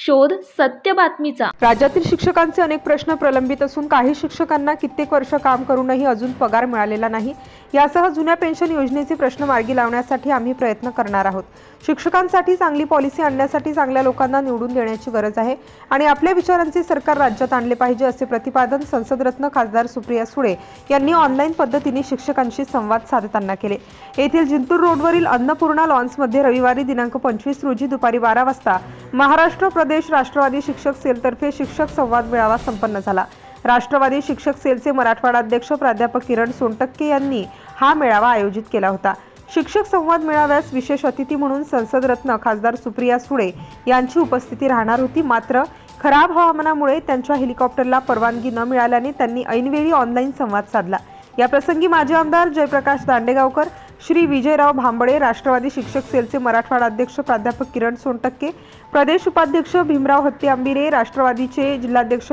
शोध सत्य बातमीचा. राज्यातील शिक्षकांचे अनेक प्रश्न प्रलंबित असून काही शिक्षकांना कित्येक वर्ष काम करूनही अजून पगार मिळालेला नाही. यासह जुन्या पेन्शन योजनेचे प्रश्न मार्गी लावण्यासाठी आम्ही प्रयत्न करणार आहोत. शिक्षकांसाठी चांगली पॉलिसी आणण्यासाठी चांगल्या लोकांना निवडून देण्याची गरज आहे आणि आपल्या विचारांचे सरकार राज्यात आणले पाहिजे असे प्रतिपादन संसदरत्न खासदार सुप्रिया सुळे यांनी ऑनलाईन पद्धतीने शिक्षकांशी संवाद साधताना केले. येथील जिंतूर रोडवरील अन्नपूर्णा लॉन्समध्ये रविवारी दिनांक पंचवीस रोजी दुपारी बारा वाजता महाराष्ट्र प्रदेश राष्ट्रवादी शिक्षक सेलतर्फे शिक्षक संवाद मेळावा संपन्न झाला. राष्ट्रवादी शिक्षक सेलचे मराठवाडा अध्यक्ष प्राध्यापक किरण सोनटक्के यांनी हा मेळावा आयोजित केला होता. शिक्षक संवाद मेळाव्यास विशेष अतिथी म्हणून संसदरत्न खासदार सुप्रिया सुळे यांची उपस्थिती राहणार होती. मात्र खराब हवामानामुळे त्यांच्या हेलिकॉप्टरला परवानगी न मिळाल्याने त्यांनी ऐनवेळी ऑनलाईन संवाद साधला. याप्रसंगी माजी आमदार जयप्रकाश दांडेगावकर श्री विजयराव भांबळे राष्ट्रवादी शिक्षक सेलचे मराठवाडा अध्यक्ष प्राध्यापक किरण सोनटक्के प्रदेश उपाध्यक्ष भीमराव हत्ती आंबिरे राष्ट्रवादीचे जिल्हाध्यक्ष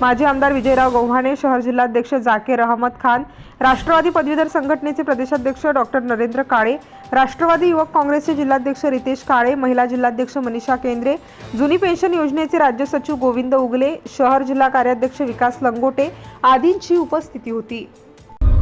माजी आमदार विजयराव गव्हाणे शहर जिल्हाध्यक्ष जाकीर अहमद खान राष्ट्रवादी पदवीधर संघटनेचे प्रदेशाध्यक्ष डॉक्टर नरेंद्र काळे राष्ट्रवादी युवक काँग्रेसचे जिल्हाध्यक्ष रितेश काळे महिला जिल्हाध्यक्ष मनीषा केंद्रे जुनी पेन्शन योजनेचे राज्य सचिव गोविंद उगले शहर जिल्हा कार्याध्यक्ष विकास लंगोटे आदींची उपस्थिती होती.